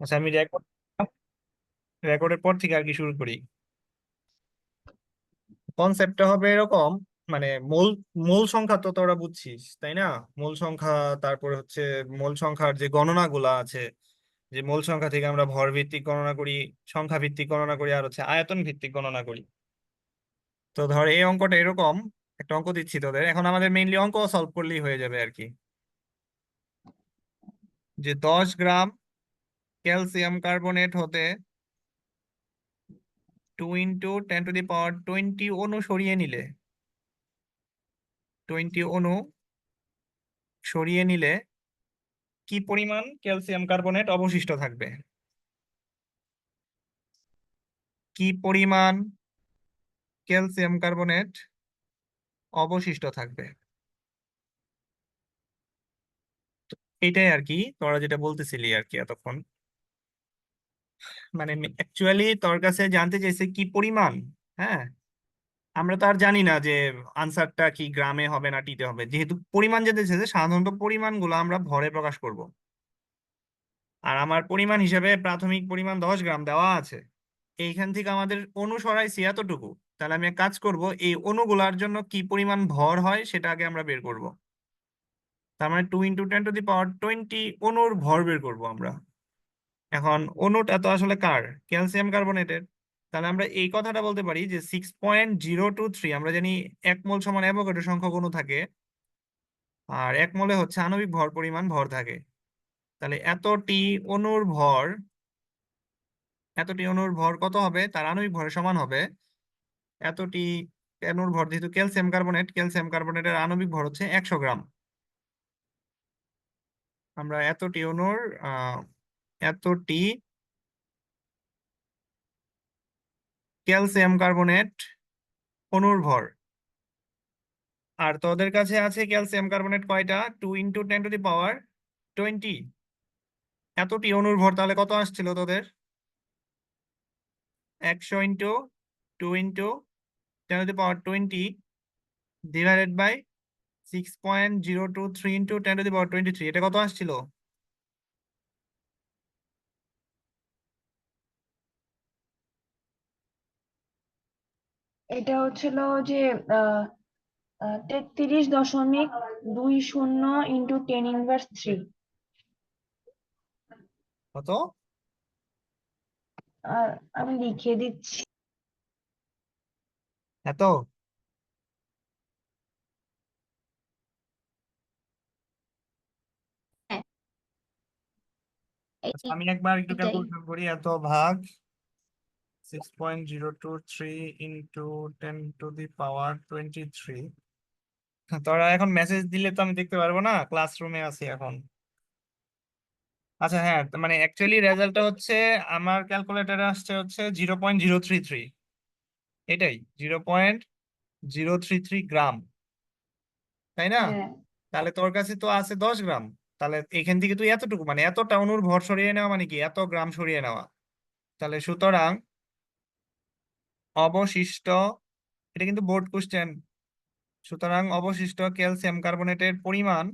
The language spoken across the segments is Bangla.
আচ্ছা আমি রেকর্ড রেকর্ডের পর থেকে আর কি শুরু করি। কনসেপ্টটা হবে এরকম মানে মূল মূল সংখ্যা তো তোরা বুঝছিস, তাই না? মূল সংখ্যা, তারপরে হচ্ছে মূল সংখ্যার যে গণনাগুলা আছে, যে মূল সংখ্যা থেকে আমরা ভর ভিত্তিক গণনা করি সংখ্যা ভিত্তিক গণনা করি, আর হচ্ছে আয়তন ভিত্তিক গণনা করি। তো ধর এই অঙ্কটা এরকম, একটা অঙ্ক দিচ্ছি তোদের। এখন আমাদের মেইনলি অঙ্ক সলভ করলেই হয়ে যাবে আর কি। যে দশ গ্রাম ক্যালসিয়াম কার্বনেট হতে two into ten to the power twenty অণু সরিয়ে নিলে টোয়েন্টি অণু সরিয়ে নিলে কি পরিমাণ ক্যালসিয়াম কার্বনেট অবশিষ্ট থাকবে? কি পরিমাণ ক্যালসিয়াম কার্বনেট অবশিষ্ট থাকবে? এটাই আর কি, তোরা যেটা বলতেছিলি আর কি এতক্ষণ। মানে অ্যাকচুয়ালি তোর কাছে জানতে চাইছে কি পরিমাণ? হ্যাঁ? আমরা তো আর জানি না যে আনসারটা কি গ্রামে হবে না টিতে হবে। যেহেতু পরিমাণ যেতে চাইছে, সাধারণত পরিমাণগুলো আমরা ভরে প্রকাশ করব। আর আমার পরিমাণ হিসেবে প্রাথমিক পরিমাণ দশ গ্রাম দেওয়া আছে। এইখান থেকে আমাদের অণু সরাইছি এতটুকু। তাহলে আমি কাজ করব, এই অনুগুলার জন্য কি পরিমাণ ভর হয় সেটা আগে আমরা বের করব। তার মানে two into ten to the power twenty অনুর ভর বের করব আমরা। এখন অণুটা তো আসলে কার? ক্যালসিয়াম কার্বনেটের। তাহলে আমরা এই কথাটা বলতে পারি যে six point zero two three আমরা জানি এক মোল সমান অ্যাভোগাড্রো সংখ্যক অণু থাকে। আর এক মোলে হচ্ছে আণবিক ভর পরিমাণ ভর থাকে। তাহলে এতটি অণুর ভর, এতটি অণুর ভর কত হবে? তার আণবিক ভরের সমান হবে। এতটি অণুর ভর যেহেতু ক্যালসিয়াম কার্বনেট, ক্যালসিয়াম কার্বনেটের আণবিক ভর হচ্ছে একশো গ্রাম। আমরা এতটি অণুর, আহ এতটি ক্যালসিয়াম কার্বনেট অণুর ভর আর তোদের কাছে আছে ক্যালসিয়াম কার্বনেট কয়টা? Two into ten to the power twenty. এতটি অণুর ভর তাহলে কত আসছিল তোদের? একশো into two into ten to the power twenty divided by six point zero two three into ten to the power twenty three. এটা কত আসছিল? এটা হচ্ছিল যে তেত্রিশ দশমিক দুই শূন্য ইন্টু টেন ইনভার্স থ্রি। কত? আর আমি লিখে দিচ্ছি। এত? আচ্ছা আমি একবার একটু ক্যালকুলেশন করি এত ভাগ। Six point zero two three into ten to the power twenty three তোরা এখন মেসেজ দিলে তো আমি দেখতে পারব না ক্লাসরুমে আছি এখন। আচ্ছা হ্যাঁ মানে অ্যাকচুয়ালি রেজাল্টটা হচ্ছে আমার ক্যালকুলেটারে আসছে হচ্ছে zero point zero three three এটাই zero point zero three three gram তাই না? হ্যাঁ। তাহলে তোর কাছে তো আছে দশ গ্রাম তাহলে এখান থেকে তুই এতটুকু মানে এতটা অণুর ভর সরিয়ে নেওয়া মানে কি? এত গ্রাম সরিয়ে নেওয়া। তাহলে সুতরাং অবশিষ্ট, এটা কিন্তু বোর্ড কোশ্চেন সুতরাং অবশিষ্ট ক্যালসিয়াম কার্বনেটের পরিমাণ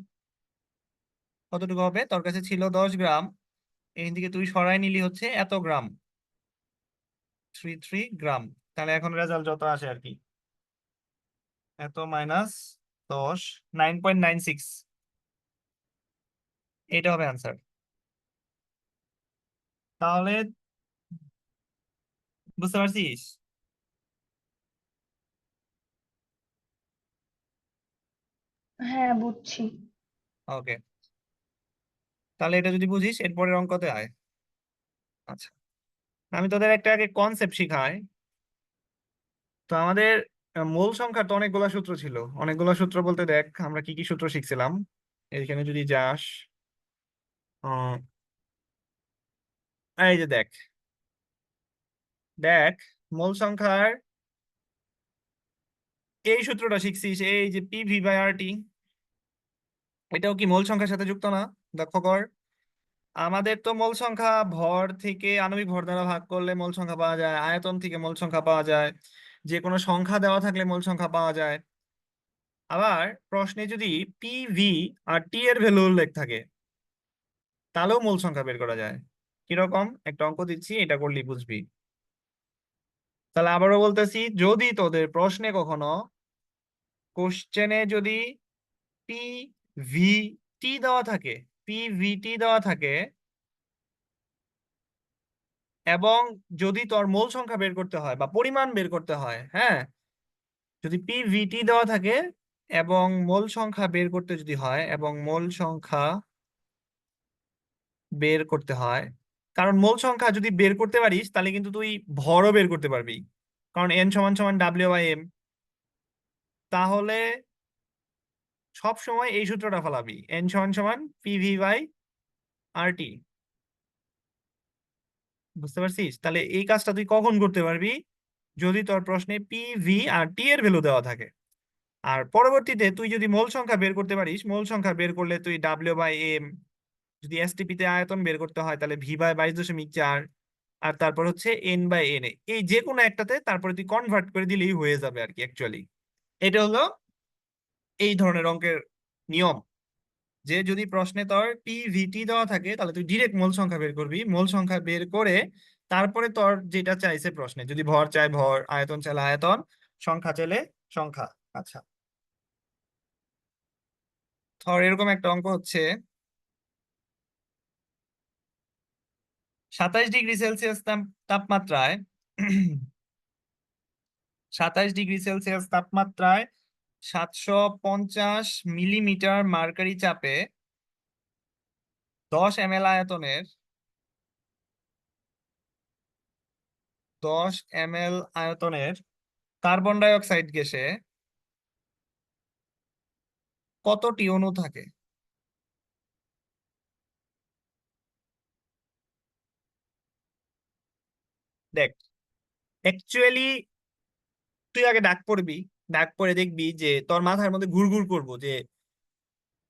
কতটুকু হবে? তোর কাছে ছিল দশ গ্রাম, এখান থেকে তুই সরাই নিলি হচ্ছে এত গ্রাম। থ্রি থ্রি গ্রাম। তাহলে এখন রেজাল্ট যত আসে আর কি। এত মাইনাস দশ নাইন পয়েন্ট নাইন সিক্স এটা হবে আনসার তাহলে বুঝতে পারছিস? হ্যাঁ বুঝছি। ওকে। তাহলে এটা যদি বুঝিস, এরপরের অঙ্কতে আয়। আচ্ছা। আমি তোদের একটা আগে কনসেপ্ট শিখাই। তো আমাদের মূল সংখ্যার তো অনেকগুলো সূত্র ছিল। অনেকগুলো সূত্র বলতে দেখ, আমরা কি কি সূত্র শিখছিলাম। এইখানে যদি যাস এই যে দেখ। দেখ, মূল সংখ্যার এই সূত্রটা শিখছিস, এই যে P V by R T এটাও কি মূল সংখ্যার সাথে যুক্ত না? লক্ষ্য কর। আমাদের তো মূল সংখ্যা ভর থেকে আণবিক ভর দ্বারা ভাগ করলে মূল সংখ্যা পাওয়া যায়, আয়তন থেকে মূল সংখ্যা পাওয়া যায় যে কোনো সংখ্যা দেওয়া থাকলে মূল সংখ্যা পাওয়া যায়। আবার প্রশ্নে যদি পি ভি আর টি এর ভ্যালু উল্লেখ থাকে, তাহলেও মূল সংখ্যা বের করা যায়। কীরকম একটা অঙ্ক দিচ্ছি, এটা করলেই বুঝবি। তাহলে আবারও বলতেছি, যদি তোদের প্রশ্নে কখনো কোশ্চেনে যদি পি ভি টি দেওয়া থাকে পি ভি টি দেওয়া থাকে এবং যদি তোর মোল সংখ্যা বের করতে হয় বা পরিমাণ বের করতে হয় হ্যাঁ? যদি পি ভি দেওয়া থাকে এবং মোল সংখ্যা বের করতে যদি হয় এবং মোল সংখ্যা বের করতে হয়, কারণ মোল সংখ্যা যদি বের করতে পারিস, তাহলে কিন্তু তুই ভরও বের করতে পারবি। কারণ এন সমান সমান ডাব্লিউ বাই এম তাহলে সব সময় এই সূত্রটা ফলাবি। এন সমান সমান পিভি বাই আর টি বুঝতে পারছিস? তাহলে এই কাজটা তুই কখন করতে পারবি? যদি তোর প্রশ্নে পি ভি আর টি এর ভ্যালু দেওয়া থাকে। আর পরবর্তীতে তুই যদি মোল সংখ্যা বের করতে পারিস, মোল সংখ্যা বের করলে তুই ডাব্লিউ বাই এম যদি এসটিপি তে আয়তন বের করতে হয়, তাহলে ভি বাই বাইশ দশমিক চার, আর তারপর হচ্ছে এন বাই এন এই যে কোনো একটাতে তারপরে তুই কনভার্ট করে দিলেই হয়ে যাবে আর কি অ্যাকচুয়ালি এটা হলো এই ধরনের অঙ্কের নিয়ম। যে যদি প্রশ্নে তোর পি ভিটি দেওয়া থাকে, তাহলে তুই ডিরেক্ট মোল সংখ্যা বের করবি। মূল সংখ্যা বের করে তারপরে তোর যেটা চাইছে প্রশ্নে, যদি ভর চাই ভর, আয়তন চাইলে আয়তন, সংখ্যা চাইলে সংখ্যা। আচ্ছা। ধর এরকম একটা অঙ্ক হচ্ছে সাতাইশ ডিগ্রি সেলসিয়াস তাপমাত্রায় সাতাইশ ডিগ্রি সেলসিয়াস তাপমাত্রায় সাতশো পঞ্চাশ মিলিমিটার মার্কারি চাপে দশ এম এল আয়তনের দশ এম এল আয়তনের কার্বন ডাই অক্সাইড গ্যাসে কতটি অণু থাকে? দেখ অ্যাকচুয়ালি তুই আগে ডাক পড়বি। ডাক পড়ে দেখবি যে তোর মাথার মধ্যে ঘুরঘুর করব যে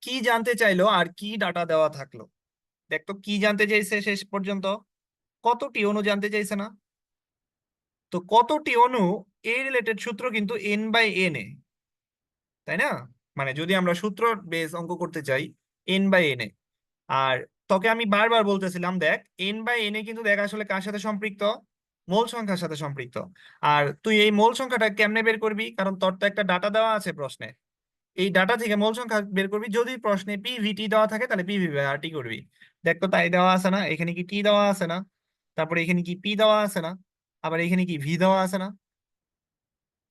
কি জানতে চাইলো আর কি ডাটা দেওয়া থাকল। দেখ তো কি জানতে চাইছে শেষ পর্যন্ত? কতটি অণু জানতে চাইছে না? তো কতটি অণু এই রিলেটেড সূত্র কিন্তু এন বাই এন এ, তাই না? মানে যদি আমরা সূত্র বেস অঙ্ক করতে চাই এন বাই এন এ। আর তোকে আমি বারবার বলতেছিলাম, দেখ এন বাই এন এ কিন্তু দেখ আসলে কার সাথে সম্পৃক্ত? মোল সংখ্যার সাথে সম্পৃক্ত। আর তুই এই মোল সংখ্যাটা কেমনে বের করবি? কারণ তোর তো একটা ডাটা দেওয়া আছে প্রশ্নে। এই ডাটা থেকে মোল সংখ্যা বের করবি, যদি প্রশ্নে পি ভিটি দেওয়া থাকে, তাহলে পি ভি আর টি করবি। দেখ তো তাই দেওয়া আছে না, এখানে কি টি দেওয়া আছে না, তারপরে এখানে কি পি দেওয়া আছে না, আবার এখানে কি ভি দেওয়া আছে না।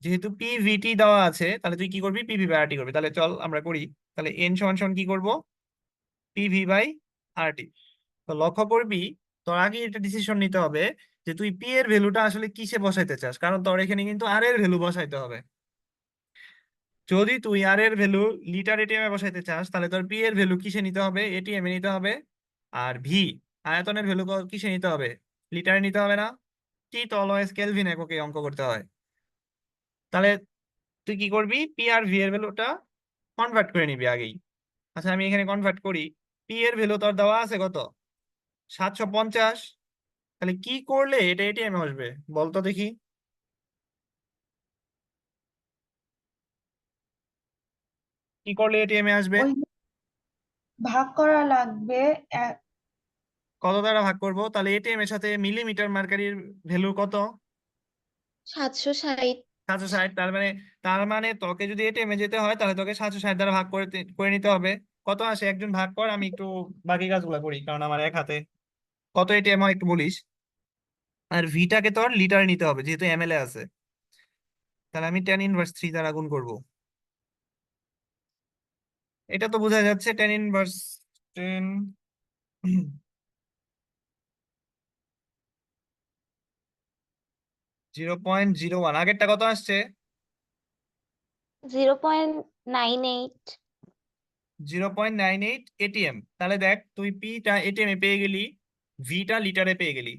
যেহেতু পি ভিটি দেওয়া আছে, তাহলে তুই কি করবি? P V by R T করবি। তাহলে চল আমরা করি, তাহলে এন সমান সমান কি করব? P V by R T তো লক্ষ্য করবি, তোর আগে এটা ডিসিশন নিতে হবে যে তুই পি এর ভ্যালুটা আসলে কিসে বসাইতে চাস? কারণ তোর এখানে কিন্তু আর এর ভ্যালু বসাইতে হবে। যদি তুই আর এর ভ্যালু লিটার এটিএম এ বসাইতে চাস, তাহলে তোর পি এর ভ্যালু কিসে নিতে হবে? এটিএম এ নিতে হবে। আর ভি আয়তনের ভ্যালু কিসে নিতে হবে? লিটারে নিতে হবে না। টি তো অলওয়েজ কেলভিন এককে অঙ্ক করতে হয়। তাহলে তুই কি করবি? পি আর ভি এর ভ্যালুটা কনভার্ট করে নিবি আগেই। আচ্ছা আমি এখানে কনভার্ট করি। পি এর ভ্যালু তোর দেওয়া আছে কত? সাতশো পঞ্চাশ। তাহলে কি করলে এটা এটিএম আসবে? বলতো দেখি। কি করলে এটিএম এ আসবে? ভাগ করা লাগবে কত দ্বারা ভাগ করব? তাহলে এটিএম এর সাথে মিলিমিটার মার্কারির ভ্যালু কত? সাতশো ষাট। সাতশো ষাট তার মানে তার মানে তোকে যদি এটিএম এ যেতে হয় তাহলে তোকে সাতশো ষাট দ্বারা ভাগ করে করে নিতে হবে। কত আসে? একজন ভাগ কর আমি একটু বাকি কাজগুলো করি কারণ আমার এক হাতে। কত এটিএম হয় একটু বলিস। আর ভিটাকে তো আর লিটারে নিতে হবে যেহেতু এমএল এ আছে। তাহলে আমি টেন ইনভার্স থ্রি দ্বারা গুণ করব। এটা তো বোঝা যাচ্ছে ten inverse ten zero point zero one আগেরটা কত আসছে? Zero point nine eight zero point nine eight ATM তাহলে দেখ তুই পিটা এটিএম এ পেয়ে গেলি ভিটা লিটারে পেয়ে গেলি।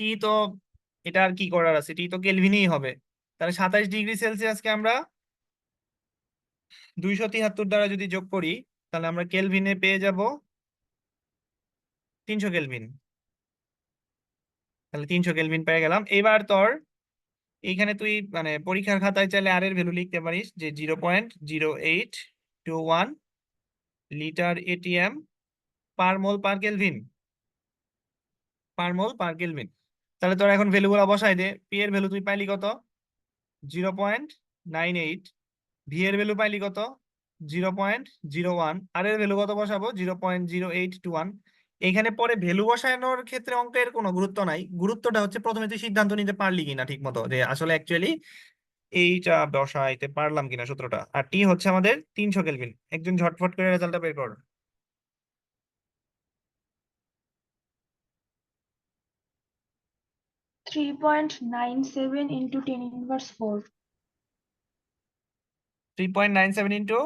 টি তো এটা আর কি করার আছে? টি তো কেলভিনেই হবে। তাহলে সাতাইশ ডিগ্রি সেলসিয়াসকে আমরা দুইশো তিয়াত্তর দ্বারা যদি যোগ করি, তাহলে আমরা কেলভিনে পেয়ে যাব তিনশো কেলভিন। তাহলে তিনশো কেলভিন পেয়ে গেলাম। এবার তোর এইখানে তুই মানে পরীক্ষার খাতায় চাইলে আর এর ভ্যালু লিখতে পারিস, যে zero point zero eight two one litre ATM per mole per kelvin per mole per kelvin তাহলে তোর এখন ভ্যালু ভ্যালুগুলো বসাই দে। পি এর ভ্যালু তুই পাইলি কত? Zero point nine eight V এর ভ্যালু পাইলি কত? Zero point zero one R এর ভ্যালু কত বসাবো? Zero point zero eight two one এইখানে পরে ভ্যালু বসানোর ক্ষেত্রে অঙ্কের কোনো গুরুত্ব নাই। গুরুত্বটা হচ্ছে প্রথমে তুই সিদ্ধান্ত নিতে পারলি কিনা ঠিক মতো। যে আসলে অ্যাকচুয়ালি এইটা বসাইতে পারলাম কিনা সূত্রটা। আর টি হচ্ছে আমাদের তিনশো কেলভিন একজন ঝটফট করে রেজাল্টটা বের কর। Three point nine seven into ten inverse four three point nine seven into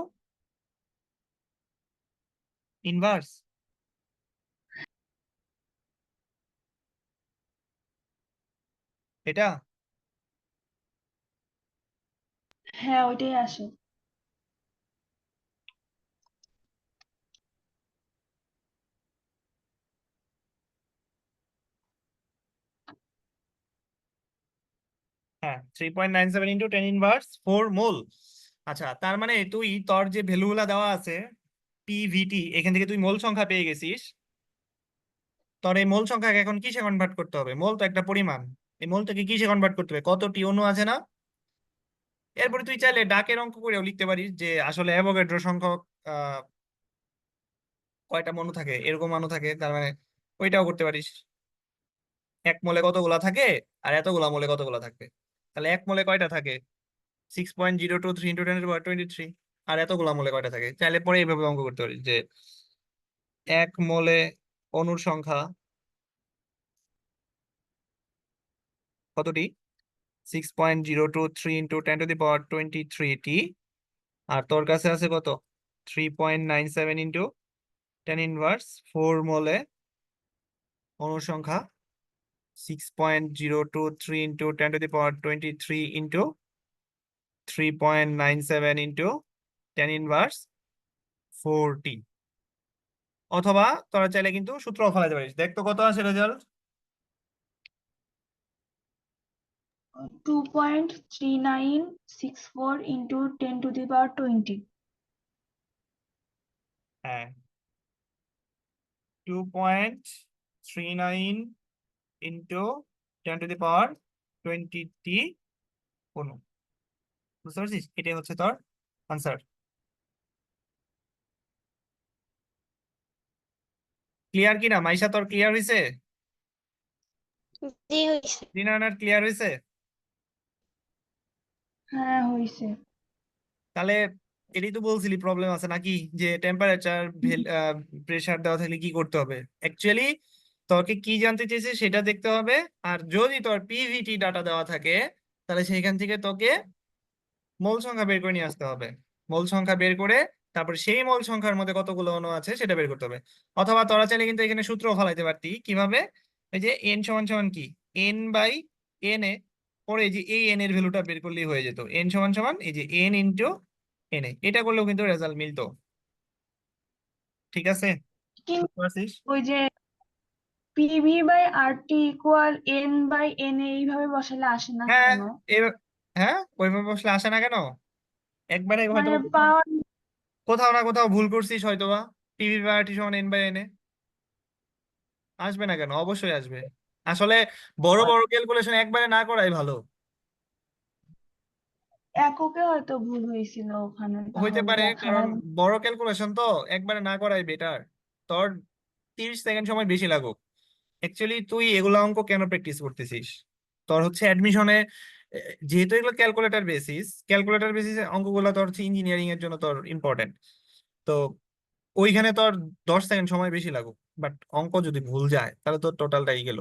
inverse এটা? হ্যাঁ ওইটাই আসে। হ্যাঁ three point nine ten inverse four mole আচ্ছা তার মানে তুই তোর যে ভ্যালুগুলা দেওয়া আছে পিভিটি এখান থেকে তুই মোল সংখ্যা পেয়ে গেছিস। তোর এই মোল সংখ্যাকে এখন কিসে কনভার্ট করতে হবে? মোল তো একটা পরিমাণ। এই মোলটাকে কিসে কনভার্ট করতে হবে? কতটি অণু আছে না? এরপরে তুই চাইলে ডাকের অঙ্ক করেও লিখতে পারিস যে আসলে অ্যাভোগাড্রো সংখ্যক কয়টা মনু থাকে? এরকম মানু থাকে, তার মানে ওইটাও করতে পারিস। এক মোলে কতগুলা থাকে? আর এতগুলা মোলে কতগুলা থাকবে? তাহলে এক মোলে কয়টা থাকে? Six point zero two three into ten twenty three আর এতগুলা মোলে কয়টা থাকে? চাইলে পরে এইভাবে অঙ্ক করতে পারি যে এক মোলে অণুর সংখ্যা কতটি? Six point zero two three into ten to the power twenty three টি। আর তোর কাছে আছে কত? Three point nine seven into ten inverse four মোলে অণুর সংখ্যা six point zero two three into ten to the power twenty three into point nine seven into ten inverse forty অথবা তোরা চাইলে কিন্তু সূত্র ফেলাতে পারিস। দেখ তো কত আছে result two point three nine six four into ten to the power twenty হ্যাঁ। Two point three nine into ten to the power twenty টি অনু বুঝতে পারছিস? এটাই হচ্ছে তোর আনসার ক্লিয়ার কিনা? মাইশা তোর ক্লিয়ার হয়েছে জি দিনানার ক্লিয়ার হয়েছে হ্যাঁ তাহলে এটাই তো বলছিলি প্রবলেম আছে নাকি? যে টেম্পারেচার প্রেসার দেওয়া থাকলে কি করতে হবে? অ্যাকচুয়ালি তোকে কি জানতে চেয়েছে সেটা দেখতে হবে। আর যদি তোর পিভিটি ডাটা দেওয়া থাকে তাহলে সেইখান থেকে তোকে মোল সংখ্যা বের করে নিয়ে আসতে হবে। মোল সংখ্যা বের করে তারপর সেই মোল সংখ্যার মধ্যে কতগুলো অণু আছে সেটা বের করতে হবে। অথবা তোরা চাইলে কিন্তু এখানে সূত্র ফলাইতে পারতি। কীভাবে? এই যে এন সমান সমান কি? এন বাই এন এ পরে যে এই এন এর ভ্যালুটা বের করলেই হয়ে যেত। এন সমান সমান এই যে এন ইন্টু এন এ। এটা করলেও কিন্তু রেজাল্ট মিলতো। ঠিক আছে? ওই যে PV by R T equal N by N এইভাবে বসালে আসে না হ্যাঁ কেন? হ্যাঁ ওইভাবে বসলে আসে না কেন? একবারে হয়তো মানে পাওয়ার কোথাও না কোথাও ভুল করছিস হয়তোবা। পিভি বাই আর টি সমান এন বাই এন এ আসবে না কেন? অবশ্যই আসবে। আসলে বড় বড় ক্যালকুলেশন একবারে না করাই ভালো। এককে হয়তো ভুল হয়েছিল ওখানে হইতে তাহলে পারে দেখা কারণ বড় ক্যালকুলেশন তো একবারে না করাই বেটার তোর তিরিশ সেকেন্ড সময় বেশি লাগুক। অ্যাকচুয়ালি তুই এগুলা অঙ্ক কেন প্র্যাকটিস করতেছিস? তোর হচ্ছে অ্যাডমিশনে যেহেতু এগুলো ক্যালকুলেটর বেসিস ক্যালকুলেটর বেসিস অঙ্কগুলো তোর হচ্ছে ইঞ্জিনিয়ারিং এর জন্য তোর ইম্পর্টেন্ট তো ওইখানে তোর দশ সেকেন্ড সময় বেশি লাগুক বাট অঙ্ক যদি ভুল যায়, তাহলে তোর টোটালটাই গেল।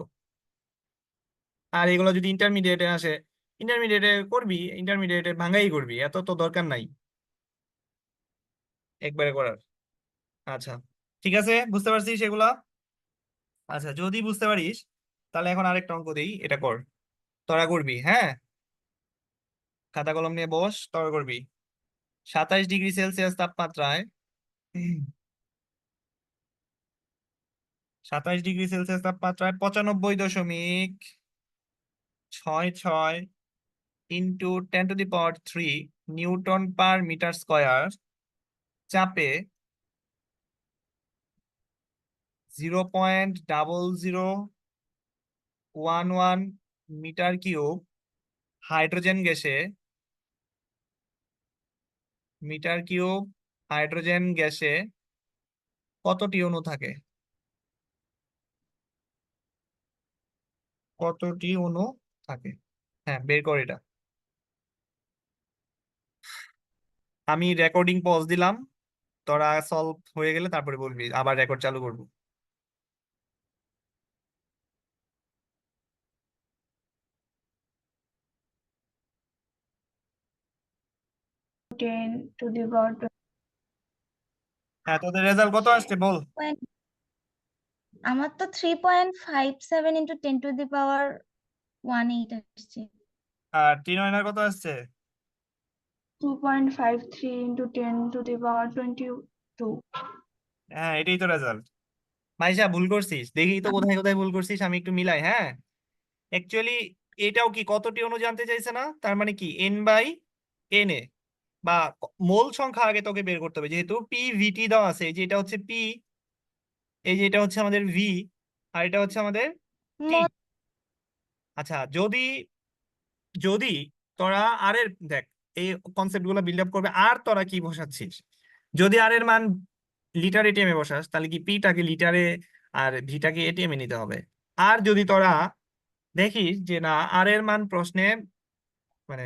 আর এগুলো যদি ইন্টারমিডিয়েটে আসে ইন্টারমিডিয়েটে করবি ইন্টারমিডিয়েটে ভাঙাই করবি, এত তো দরকার নাই। একবারে করার। আচ্ছা ঠিক আছে? বুঝতে পারছিস এগুলা? আচ্ছা যদি বুঝতে পারিস, তাহলে এখন আরেকটা অঙ্ক দেই, এটা কর। তোরা করবি হ্যাঁ? খাতা কলম নিয়ে বস তোরা করবি। সাতাইশ ডিগ্রি সেলসিয়াস তাপমাত্রায় সাতাইশ ডিগ্রি সেলসিয়াস তাপমাত্রায় পঁচানব্বই দশমিক ছয় ছয় into ten to the power three newton per metre square চাপে zero point double zero one one metre cube hydrogen গ্যাসে মিটার কিউব হাইড্রোজেন গ্যাসে কতটি অণু থাকে? কতটি অণু থাকে? হ্যাঁ বের কর এটা। আমি রেকর্ডিং পজ দিলাম, তোরা সলভ হয়ে গেলে তারপরে বলবি, আবার রেকর্ড চালু করব টেন টু দি পাওয়ার হ্যাঁ তোদের রেজাল্ট কত আসছে বল? আমার তো three point five seven into ten to the power one eight আসছে। আর টিনয়নার কত আসছে? Two point five three into ten to the power twenty two হ্যাঁ এটাই তো রেজাল্ট মাইশা ভুল করছিস। দেখি তো কোথায় কোথায় ভুল করছিস আমি একটু মিলাই হ্যাঁ? অ্যাকচুয়ালি এটাও কি কতটি অণু জানতে চাইছে না? তার মানে কি? এন বাই এন এ বা মোল সংখ্যা আগে তোকে বের করতে হবে। যেহেতু পি ভিটি দেওয়া আছে এই যে এটা হচ্ছে পি এই যে এটা হচ্ছে আমাদের ভি আর এটা হচ্ছে আমাদের আচ্ছা যদি যদি তোরা আর এর দেখ এই কনসেপ্টগুলো বিল্ড আপ করবে আর তোরা কি বসাচ্ছিস? যদি আর এর মান লিটার এটিএম এ বসাস তাহলে কি পিটাকে লিটারে আর ভিটাকে এটিএম এ নিতে হবে? আর যদি তোরা দেখিস যে না আর এর মান প্রশ্নে মানে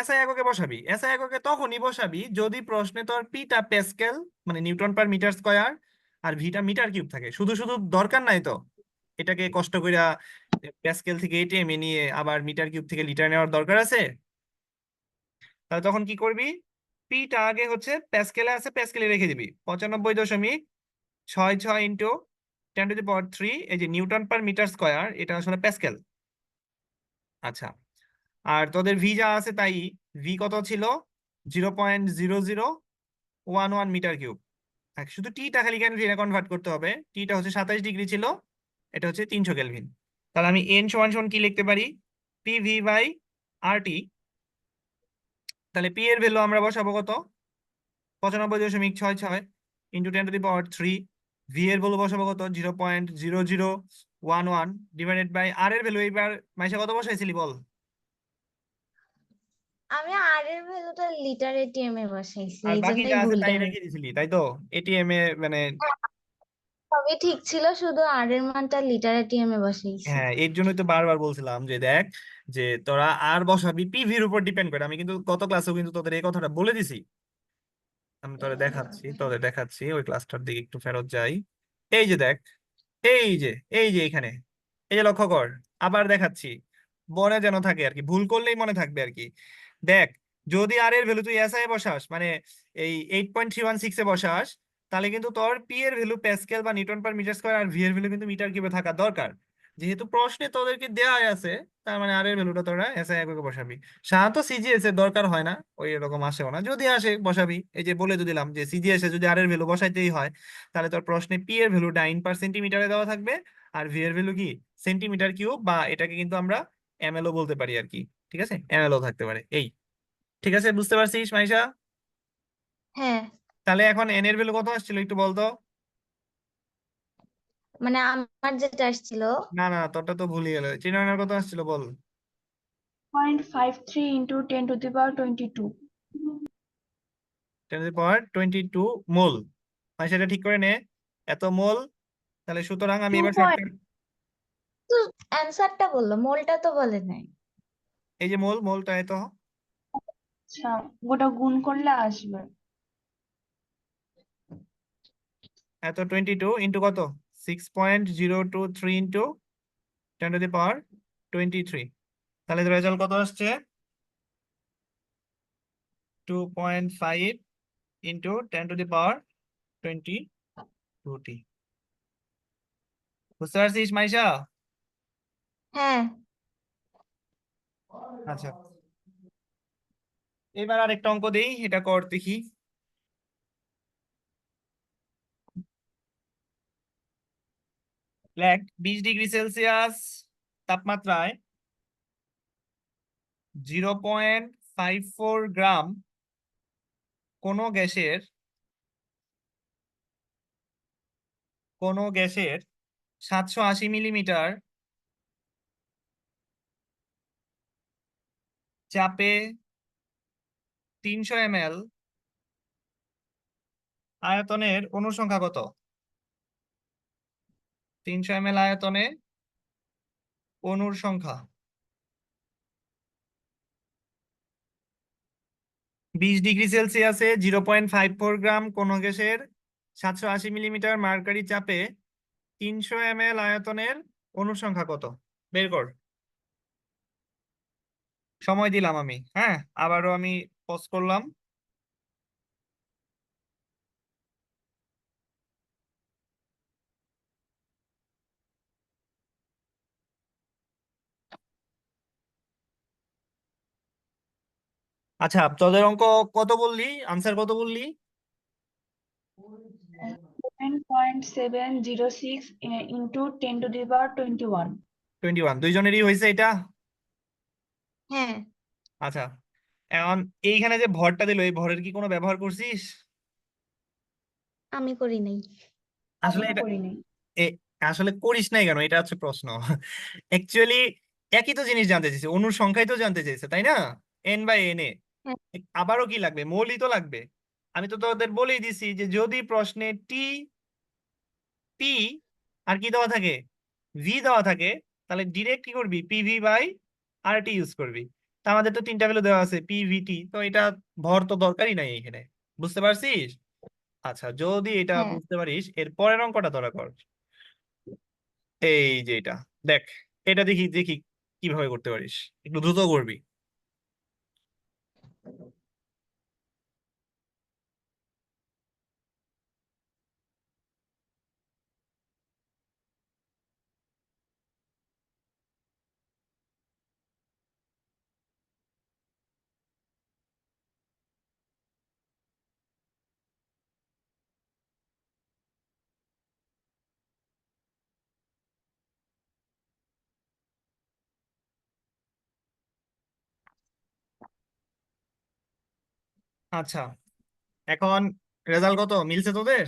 এসআই এককে বসাবি। এসআই এককে তখনই বসাবি যদি প্রশ্নে তোর পিটা প্যাসকেল মানে নিউটন পার মিটার স্কয়ার আর ভিটা মিটার কিউব থাকে। শুধু শুধু দরকার নাই তো। এটাকে কষ্ট কইরা প্যাসকেল থেকে এটিএম নিয়ে আবার মিটার কিউব থেকে লিটার নেওয়ার দরকার আছে? তাহলে তখন কি করবি? পিটা আগে হচ্ছে প্যাসকেলে আছে প্যাসকেলে রেখে দিবি। পঁচানব্বই দশমিক ছয় ছয় into ten to the power three, এই যে নিউটন পার মিটার স্কয়ার এটা আসলে প্যাসকেল আচ্ছা। আর তোদের ভি যা আছে তাই ভি কত ছিল? Zero point zero zero one one metre cube শুধু টিটা খালি কেন কনভার্ট করতে হবে? টিটা হচ্ছে সাতাইশ ডিগ্রি ছিল, এটা হচ্ছে তিনশো কেলভিন তাহলে আমি এন সমান সমান কি লিখতে পারি? P V by R T তাহলে পি এর ভ্যালু আমরা বসাবো কত? পঁচানব্বই দশমিক ছয় ছয় into ten to the power three V এর ভ্যালু বসাবো কত? Zero point zero zero one one divided by R এর ভ্যালু এইবার মাইসা কত বসাইছিলি বল? আমি আর এর ভ্যালুটা লিটার এটিএম এ বসাইছি আর এই বাকি জন্যই যা আছে ভুলটা তাই। রেখে দিছিলি তাই তো? এটিএম এ মানে সবই ঠিক ছিল শুধু আর এর মানটা লিটার এটিএম এ বসাইছি। হ্যাঁ এর জন্যই তো বারবার বলছিলাম যে দেখ যে তোরা আর বসাবি পিভির উপর ডিপেন্ড করে। আমি কিন্তু গত ক্লাসেও কিন্তু তোদের এই কথাটা বলে দিছি। আমি তোদের দেখাচ্ছি তোদের দেখাচ্ছি ওই ক্লাসটার দিকে একটু ফেরত যাই। এই যে দেখ এই যে এই যে এখানে এই যে লক্ষ্য কর আবার দেখাচ্ছি। মনে যেন থাকে আর কি ভুল করলেই মনে থাকবে আর কি। দেখ, যদি আর এর ভ্যালু তুই এসআই এ বসাস মানে এই eight point three one six বসাস, তাহলে কিন্তু তোর পি এর ভ্যালু প্যাসকেল বা নিউটন পার মিটার স্কয়ার আর ভি এর ভ্যালু কিন্তু মিটার কিউবে থাকা দরকার। যেহেতু প্রশ্নে তোদেরকে দেওয়া আছে, তার মানে আর এর ভ্যালুটা তোরা এসআই এককে বসাবি। সাধারণত সিজিএস এর দরকার হয় না, ওই এরকম আসেও না। যদি আসে, বসাবি। এই যে বলে দিলাম যে সিজিএস এ যদি আর এর ভ্যালু বসাইতেই হয়, তাহলে তোর প্রশ্নে পি এর ভ্যালু নাইন পার সেন্টিমিটারে দেওয়া থাকবে, আর ভি এর ভ্যালু কি? সেন্টিমিটার কিউব বা এটাকে কিন্তু আমরা এমএলও বলতে পারি আর কি। ঠিক আছে? এমএলও থাকতে পারে। এই ঠিক আছে? বুঝতে পারছিস মাইশা? হ্যাঁ। তাহলে এখন এন এর ভ্যালু কত আসছিল একটু বলতো মানে আমার যেটা আসছিল। না না তোরটা তো ভুলে গেল। চিনয়নের কত আসছিল বল। Point five three into ten to the power twenty two ten to the power twenty two mole মানে সেটা ঠিক করে নে। এত মোল তাহলে সুতরাং আমি এবার অ্যান্সারটা বলল মোলটা তো বলে নাই। এই যে মোল মোলটা এত? আচ্ছা ওটা গুণ করলে আসবে। এত টোয়েন্টি টু ইন্টু কত? Six point zero two three into ten to the power twenty three তাহলে রেজাল্ট কত আসছে? Two point five into ten to the power twenty two টি বুঝতে পারছিস মাইশা? হ্যাঁ। আচ্ছা। এবার আরেকটা অঙ্ক দেই, এটা কর দেখি। বিশ ডিগ্রি সেলসিয়াস তাপমাত্রায় zero point five four gram কোনো গ্যাসের কোনো গ্যাসের সাতশো আশি মিলিমিটার চাপে তিনশো এম এল আয়তনের অনুসংখ্যা কত? তিনশো এম এল আয়তনে অণুর সংখ্যা বিশ degree সেলসিয়াসে zero point five four gram কোন গ্যাসের সাতশো আশি মিলিমিটার মার্কারি চাপে তিনশো এম এল আয়তনের অনুসংখ্যা কত? বের কর। সময় দিলাম আমি হ্যাঁ? আবারও আমি পজ করলাম। আচ্ছা তোদের অঙ্ক কত বললি? আনসার কত বললি? Six into ten to the power twenty-one. Twenty one দুইজনেরই হয়েছে এটা? হ্যাঁ। আচ্ছা এখন এইখানে যে ভরটা দিল এই ভরের কি কোনো ব্যবহার করছিস? আমি করি নাই। আসলে এটা করিনি। এ আসলে করিস নাই কেন? এটা হচ্ছে প্রশ্ন। অ্যাকচুয়ালি একই তো জিনিস জানতে চাইছে অণুর সংখ্যাই তো জানতে চাইছে তাই না? N by N A. আবারও কি লাগবে? মৌলই তো লাগবে। আমি তো তোদের বলেই দিছি যে যদি প্রশ্নে টি পি আর কি দেওয়া থাকে? ভি দেওয়া থাকে তাহলে ডিরেক্ট কি করবি? PV by R T use করবি। তা আমাদের তো তিনটা ভ্যালু দেওয়া আছে পি ভি টি তো এটা ভর তো দরকারই নাই এখানে। বুঝতে পারছিস? আচ্ছা যদি এটা হ্যাঁ। বুঝতে পারিস এর পরের অঙ্কটা ধরা কর। এই যে এটা দেখ এটা দেখি দেখি কীভাবে করতে পারিস। একটু দ্রুত করবি। আচ্ছা এখন রেজাল্ট কত? মিলছে তোদের?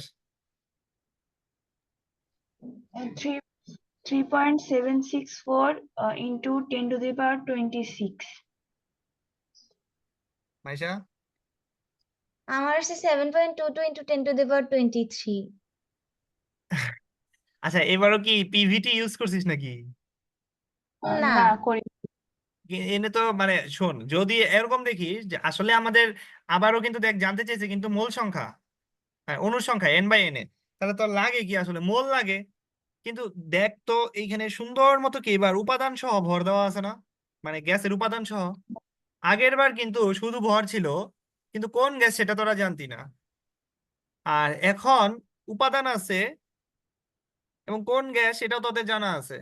Four uh, into ten to the power twenty-six. Maisha? আমার আছে seven point two two into ten to the power twenty three আচ্ছা এবারও কি পিভিটি ইউজ করছিস নাকি? না। করি এনে তো মানে শোন, যদি এরকম দেখিস যে আসলে আমাদের আবারও কিন্তু দেখ জানতে চাইছে কিন্তু মোল সংখ্যা হ্যাঁ অণুর সংখ্যা এন বাই এন তাহলে তো লাগে কি আসলে? মোল লাগে। কিন্তু দেখ তো এইখানে সুন্দর মতো কি? এবার উপাদান সহ ভর দেওয়া আছে না? মানে গ্যাসের উপাদান সহ। আগের বার কিন্তু শুধু ভর ছিল, কিন্তু কোন গ্যাস সেটা তোরা জানতি না। আর এখন উপাদান আছে এবং কোন গ্যাস সেটাও তোদের জানা আছে।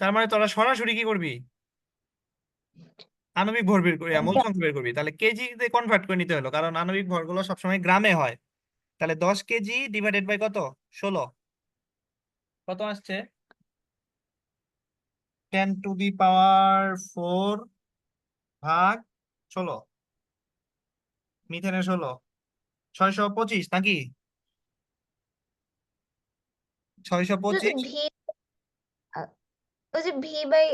তার মানে তোরা সরাসরি কি করবি? আণবিক ভর বের করি মোল সংখ্যা বের করবি তাহলে কেজিতে কনভার্ট করে নিতে হলো কারণ আণবিক ভরগুলো সবসময় গ্রামে হয়। তাহলে দশ কেজি ডিভাইডেড বাই কত? ষোলো। কত আসছে? Ten to the power four ভাগ ষোলো। মিথেনের ষোলো। ছয়শো পঁচিশ নাকি? ছয়শো পঁচিশ। ওই যে ভি বাই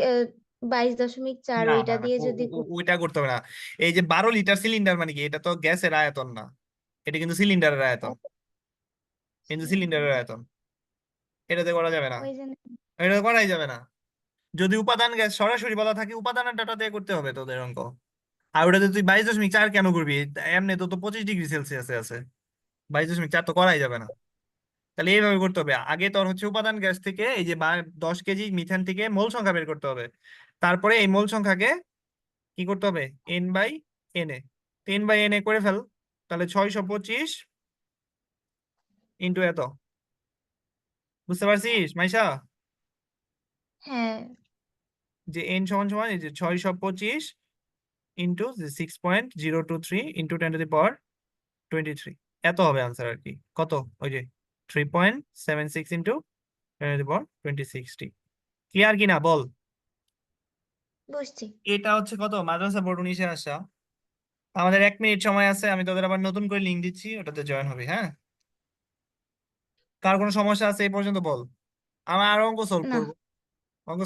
বাইশ দশমিক চার না ওইটা না না দিয়ে ও- যদি ও- ও- ওইটা করতে হবে না। এই যে বারো লিটার সিলিন্ডার মানে কি? এটা তো গ্যাসের আয়তন না। এটা কিন্তু সিলিন্ডারের আয়তন। কিন্তু সিলিন্ডারের আয়তন। এটাতে করা যাবে না। ওই জন্য এটা করাই যাবে না। যদি উপাদান গ্যাস সরাসরি বলা থাকে উপাদানের ডাটা দিয়ে করতে হবে তোদের অঙ্ক। আর ওটাতে তুই বাইশ দশমিক চার কেন করবি? এমনি তো তো পঁচিশ ডিগ্রি সেলসিয়াসে আছে। বাইশ দশমিক চার তো করাই যাবে না। তাহলে এইভাবে করতে হবে। আগে তোর হচ্ছে উপাদান গ্যাস থেকে এই যে দশ কেজি মিথেন থেকে মোল সংখ্যা বের করতে হবে। তারপরে এই মোল সংখ্যাকে কি করতে হবে? N by N A N by N A করে ফেল। তাহলে ছয়শো পঁচিশ ইন্টু এত। বুঝতে পারছিস মাইশা? হ্যাঁ। যে এন সমান সমান এই যে ছয়শো পঁচিশ into six point zero two three into ten to the power twenty three এত হবে আনসার আর কি। কত? ওই যে three point seven six into twenty sixty clear কিনা? বল। বুঝছি। এটা হচ্ছে কত? মাদ্রাসা বোর্ড উনিশে আসা। আমাদের এক মিনিট সময় আছে আমি তোদের আবার নতুন করে লিঙ্ক দিচ্ছি ওটাতে জয়েন হবে হ্যাঁ? কার কোনো সমস্যা আছে এই পর্যন্ত বল। আমার আরও অঙ্ক সলভ। করব।